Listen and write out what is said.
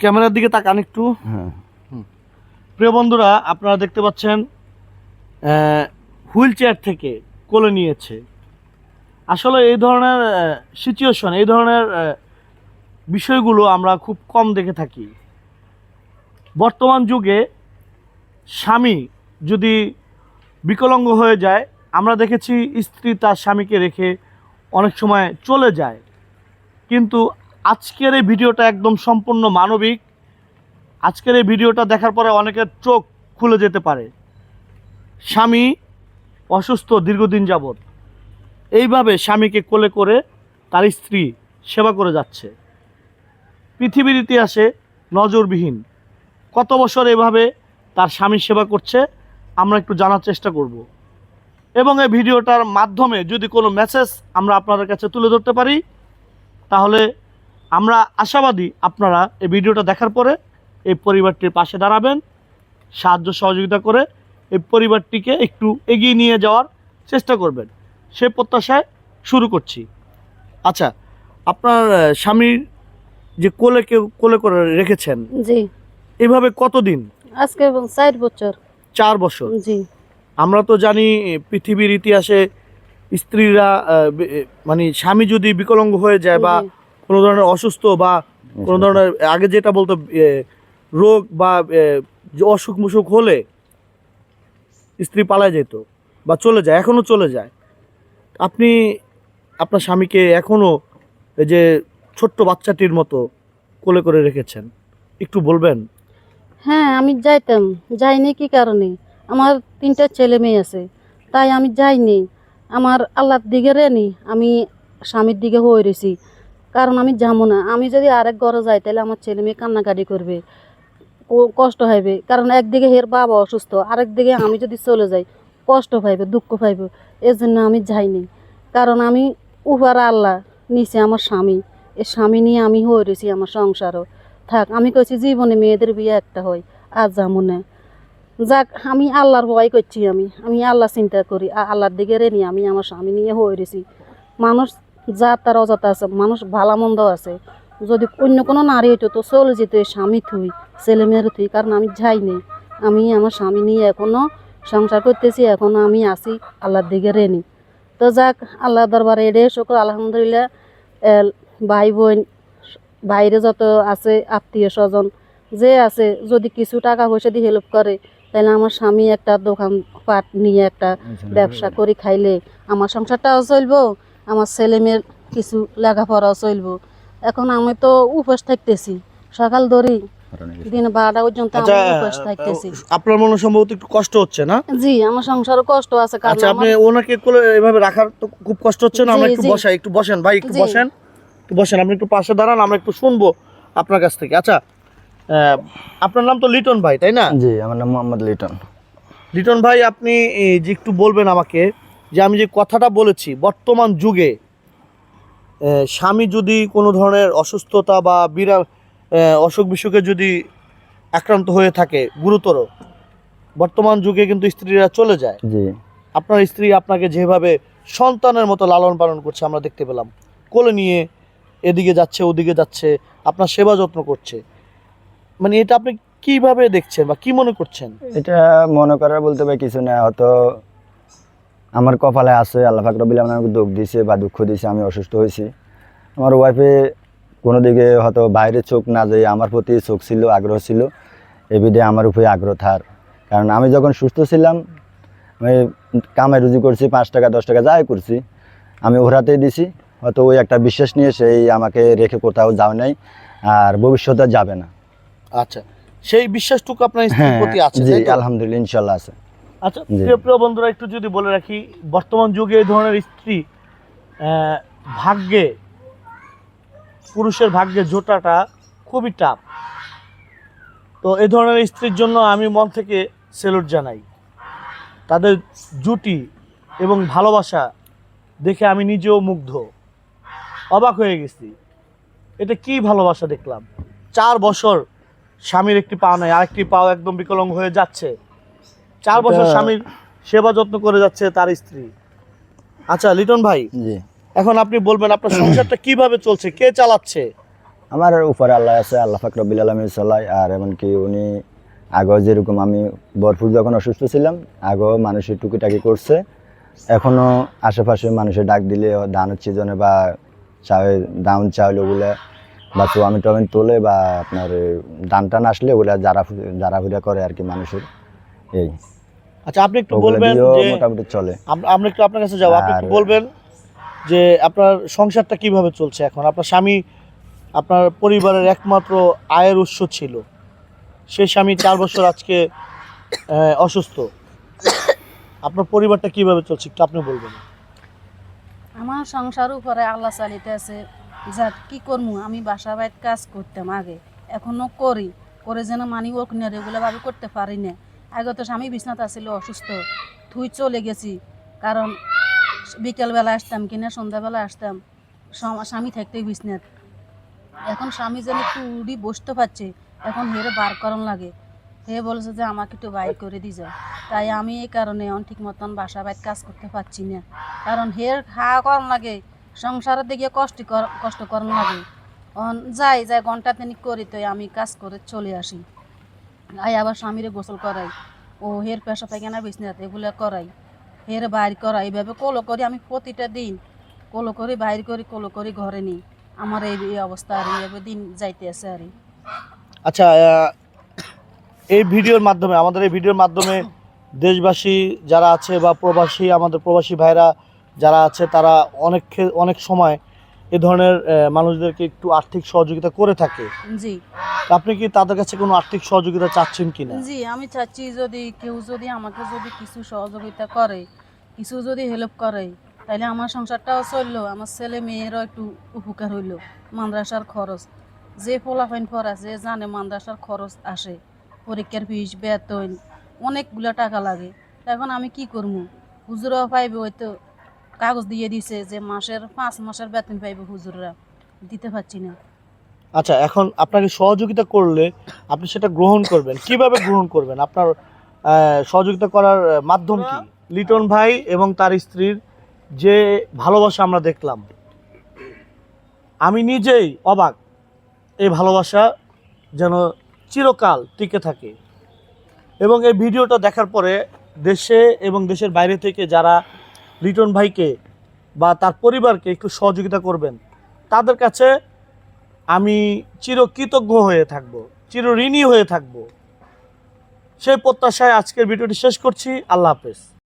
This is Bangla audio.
ক্যামেরার দিকে তাকান একটু। হ্যাঁ। প্রিয় বন্ধুরা আপনারা দেখতে পাচ্ছেন হুইল চেয়ার থেকে কোলে নিয়েছে। আসলে এই ধরনের সিচুয়েশন এই ধরনের বিষয়গুলো আমরা খুব কম দেখে থাকি। বর্তমান যুগে স্বামী যদি বিকলাঙ্গ হয়ে যায় আমরা দেখেছি স্ত্রী তার স্বামীকে রেখে অনেক সময় চলে যায়। কিন্তু আজকের এই ভিডিওটা একদম সম্পূর্ণ মানবিক। আজকের এই ভিডিওটা দেখার পরে অনেকের চোখ খুলে যেতে পারে। স্বামী অসুস্থ দীর্ঘদিন যাবৎ। এইভাবে স্বামীকে কোলে করে তার স্ত্রী সেবা করে যাচ্ছে। পৃথিবীর ইতিহাসে নজরবিহীন। কত বছর এভাবে তার স্বামী সেবা করছে, আমরা একটু জানার চেষ্টা করব। এবং এই ভিডিওটার মাধ্যমে যদি কোনো মেসেজ আমরা আপনাদের কাছে তুলে ধরতে পারি, তাহলে আমরা আশাবাদী আপনারা এই ভিডিওটা দেখার পরে এই পরিবারটির পাশে দাঁড়াবেন সাহায্য সহযোগিতা করে এই পরিবারটিকে একটু এগিয়ে নিয়ে যাওয়ার চেষ্টা করবেন। সে প্রত্যাশায় শুরু করছি। আচ্ছা আপনার স্বামীর যে কোলে কেউ কোলে করে রেখেছেন জি। এভাবে কতদিন? আজকে চার বছর। চার বছর? জি। আমরা তো জানি পৃথিবীর ইতিহাসে স্ত্রীরা মানে স্বামী যদি বিকলাঙ্গ হয়ে যায় বা। কোনো ধরনের অসুস্থ বা কোনো ধরনের আগে যেটা বলতো রোগ বা যে অসুখ মুসুখ হলে স্ত্রী পালায় যেত বা চলে যায় এখনও চলে যায়। আপনি আপনার স্বামীকে এখনও এই যে ছোট্ট বাচ্চাটির মতো কোলে করে রেখেছেন একটু বলবেন? হ্যাঁ আমি যাইতাম যাইনি কি কারণে? আমার তিনটা ছেলে মেয়ে আছে তাই আমি যাইনি। আমার আল্লাহর দিকে রেনি আমি স্বামীর দিকে হয়ে রয়েছি কারণ আমি যাব না। আমি যদি আরেক ঘরে যাই, তাহলে আমার ছেলে মেয়ে কান্নাকাটি করবে কষ্ট হবে কারণ একদিকে হের বাবা অসুস্থ আরেক দিকে আমি যদি চলে যাই, কষ্ট পাইবে, দুঃখ পাইবে। এর জন্য আমি যাইনি কারণ আমি উহার আল্লাহ, নিচে আমার স্বামী। এ স্বামী নিয়ে আমি হয়ে রয়েছি আমার সংসারও। থাক, আমি কইছি জীবনে মেয়েদের বিয়ে একটা হয়, আর যাব না। যাক, আমি আল্লাহর ভয় করছি আমি। আমি আল্লাহ চিন্তা করি আল্লাহর দিকে রে নিয়ে আমি, আমার স্বামী নিয়ে হয়ে রয়েছি। মানুষ যা তার অজাতা আছে মানুষ ভালো মন্দ আছে। যদি অন্য কোনো নারী হইতো তো চলে যেত স্বামী থুই ছেলে মেয়ের থুই কারণ আমি যাইনি আমি আমার স্বামী নিয়ে এখনও সংসার করতেছি এখনও আমি আছি আল্লাহর দিকে রেনি। তো যাক আল্লাহ দরবারে এড়ে শুক্র আলহামদুলিল্লাহ এল, ভাই বোন বাইরে যত আছে আত্মীয় স্বজন যে আছে যদি কিছু টাকা পয়সা দিয়ে হেল্প করে তাহলে আমার স্বামী একটা দোকান পাট নিয়ে একটা ব্যবসা করে খাইলে আমার সংসারটাও চলবো। আমার ছেলে মেয়ের কিছু লেখাপড়াও চলবো। এখন আমি তো উপোস থাকতেছি। সকাল ধরি দিন বারোটা পর্যন্ত আচ্ছা উপোস থাকতেছি। আপনার মনে সম্ভবত একটু কষ্ট হচ্ছে না? জি আমার সংসারও কষ্ট আছে কারণ আচ্ছা আপনি ওনাকে এভাবে রাখার তো খুব কষ্ট হচ্ছে না? আমরা একটু বসাই একটু বসেন ভাই একটু বসেন। একটু বসেন আপনি একটু পাশে দাঁড়ান আমরা একটু শুনব আপনার কাছ থেকে। আচ্ছা আহ, আপনার নাম তো লিটন ভাই তাই না? জি আমার নাম মোহাম্মদ লিটন। লিটন ভাই আপনি যে একটু বলবেন আমাকে যে আমি যে কথাটা বলেছি বর্তমান যুগে স্বামী যদি কোনো ধরনের অসুস্থতা বা বিরা অসুখ বিসুখে যদি আক্রান্ত হয়ে থাকে গুরুতর বর্তমান যুগে কিন্তু স্ত্রীরা চলে যায়। জি। আপনার স্ত্রী আপনাকে যেভাবে সন্তানের মতো লালন পালন করছে আমরা দেখতে পেলাম। কোলে নিয়ে এদিকে যাচ্ছে ওদিকে যাচ্ছে আপনার সেবা যত্ন করছে। মানে এটা আপনি কীভাবে দেখছেন বা কি মনে করছেন? এটা মনে করার বলতে পারি কিছু না হয়তো আমার কপালে আছে আল্লাহ ফাকরবিল আমাকে দুঃখ দিয়েছে বা দুঃখ দিয়েছে আমি অসুস্থ হয়েছি। আমার ওয়াইফে কোনো দিকে হয়তো বাইরে চোখ না যায় আমার প্রতি চোখ ছিল আগ্রহ ছিল এ এবিধে আমার উপরে আগ্রহ থার। কারণ আমি যখন সুস্থ ছিলাম আমি কামে রুজি করছি পাঁচ টাকা দশ টাকা যাই করছি আমি ওরাতেই দিছি হয়তো ওই একটা বিশ্বাস নিয়ে সেই আমাকে রেখে কোথাও যাও নাই আর ভবিষ্যতে যাবে না। আচ্ছা সেই বিশ্বাসটুকু আপনার হ্যাঁ প্রতি আছে জি আলহামদুলিল্লাহ ইনশাল্লাহ আছে। আচ্ছা। প্রিয় প্রিয় বন্ধুরা একটু যদি বলে রাখি বর্তমান যুগে এই ধরনের স্ত্রী ভাগ্যে পুরুষের ভাগ্যে জোটাটা খুবই টাফ। তো এই ধরনের স্ত্রীর জন্য আমি মন থেকে সেলুট জানাই। তাদের জুটি এবং ভালোবাসা দেখে আমি নিজেও মুগ্ধ। অবাক হয়ে গেছি। এটা কি ভালোবাসা দেখলাম? চার বছর স্বামীর একটি পা নাই আরেকটি পাও একদম বিকলাঙ্গ হয়ে যাচ্ছে। চার বছর স্বামীর সেবা যত্ন করে যাচ্ছে তার স্ত্রী। আচ্ছা লিটন ভাই জি। এখন আপনি বলবেন আপনার সংসারটা কীভাবে চলছে? কে চালাচ্ছে? আমার উপরে আল্লাহ আছে আল্লাহ ফাকর রব্বিল আলমী চলাই আর এমনকি উনি আগেও যেরকম আমি ভরপুর যখন অসুস্থ ছিলাম আগেও মানুষের টুকিটাকি করছে। এখনও আশেপাশে মানুষের ডাক দিলে ধানের সিজনে বা চাউল দাউন চাউল ওগুলো বা চোয়ামি টমেন তোলে বা আপনার ধান টান আসলে ওগুলা যারা যারা করে আর কি মানুষের। এই। আচ্ছা আপনি একটু বলবেন যে মোটামুটি চলে। আমরা একটু আপনার কাছে যাব। আপনি একটু বলবেন যে আপনার সংসারটা কীভাবে চলছে এখন? আপনার স্বামী আপনার পরিবারের একমাত্র আয়ের উৎস ছিল। সেই স্বামী চার বছর আজকে আহ, অসুস্থ। আপনার পরিবারটা কীভাবে চলছে? একটু আপনি বলবেন। আমার সংসার উপরে আল্লাহ চালিতে আছে যাক কি করব আমি বাসা বাইত কাজ করতাম আগে। এখনও করি। করে যেন মানি ওক না রেগুলার করতে পারি না। আগে তো স্বামী বিছনাতে আসছিল অসুস্থ। থুই চলে গেছি, কারণ বিকেলবেলা আসতাম, কিনা সন্ধ্যাবেলা আসতাম স্বামী থাকতেই বিছনাত। এখন স্বামী যেন একটু উড়ি বসতে পারছে, এখন হেরে বার করন লাগে। হে বলছে যে, আমাকে একটু বাইর করে দিয়ে যায় তাই আমি এই কারণে এখন ঠিক মতন বাসা বাইর কাজ করতে পারছি না। কারণ হের খাওয়া করন লাগে, সংসারের দিকে কষ্ট কষ্ট করন লাগে। অন যাই যাই, ঘণ্টা তিনিক করি তো আমি কাজ করে চলে আসি। আই আবার স্বামীরে গোসল করাই। ও হের পেশা পায়খানা বিছনাতে এগুলো করাই। হের বাইর করাই এইভাবে কোলো করি আমি প্রতিটা দিন। কোলো করি, বাইর করি, কোলো করি, ঘরে নিই। আমার এই অবস্থা আর এইভাবে দিন যাইতে আছে আর আচ্ছা এই ভিডিওর মাধ্যমে, আমাদের এই ভিডিওর মাধ্যমে দেশবাসী যারা আছে বা প্রবাসী, আমাদের প্রবাসী ভাইরা যারা আছে, তারা অনেক অনেক সময় এ ধরনের মানুষদেরকে একটু আর্থিক সহযোগিতা করে থাকে। জি। আপনি কি তাদের কাছে কোনো আর্থিক সহযোগিতা চাচ্ছেন কিনা? জি আমি চাচ্ছি যদি কেউ যদি আমাকে যদি কিছু সহযোগিতা করে কিছু যদি হেল্প করে তাহলে আমার সংসারটাও চলল আমার ছেলে মেয়েরও একটু উপকার হইল মাদ্রাসার খরচ। যে ফলাফাইন ফর আছে জানে মাদ্রাসার খরচ আসে পরীক্ষার ফিস বেতন অনেকগুলো টাকা লাগে। এখন আমি কি করব? হুজুরাও পাইবে ওই তো কাগজ দিয়ে দিছে যে মাসের, পাঁচ মাসের বেতন পাইবে হুজুররা। দিতে পারছি না। আচ্ছা এখন আপনাকে সহযোগিতা করলে আপনি সেটা গ্রহণ করবেন। কীভাবে গ্রহণ করবেন? আপনার সহযোগিতা করার মাধ্যম কি? লিটন ভাই এবং তার স্ত্রীর যে ভালোবাসা আমরা দেখলাম। আমি নিজেই অবাক এই ভালোবাসা যেন চিরকাল টিকে থাকে। এবং এই ভিডিওটা দেখার পরে দেশে এবং দেশের বাইরে থেকে যারা লিটন ভাইকে বা তার পরিবারকে একটু সহযোগিতা করবেন। তাদের কাছে আমি চিরকৃতজ্ঞ হয়ে থাকব চির ঋণী হয়ে থাকব। সেই প্রত্যাশায় আজকের ভিডিওটি শেষ করছি। আল্লাহ হাফেজ।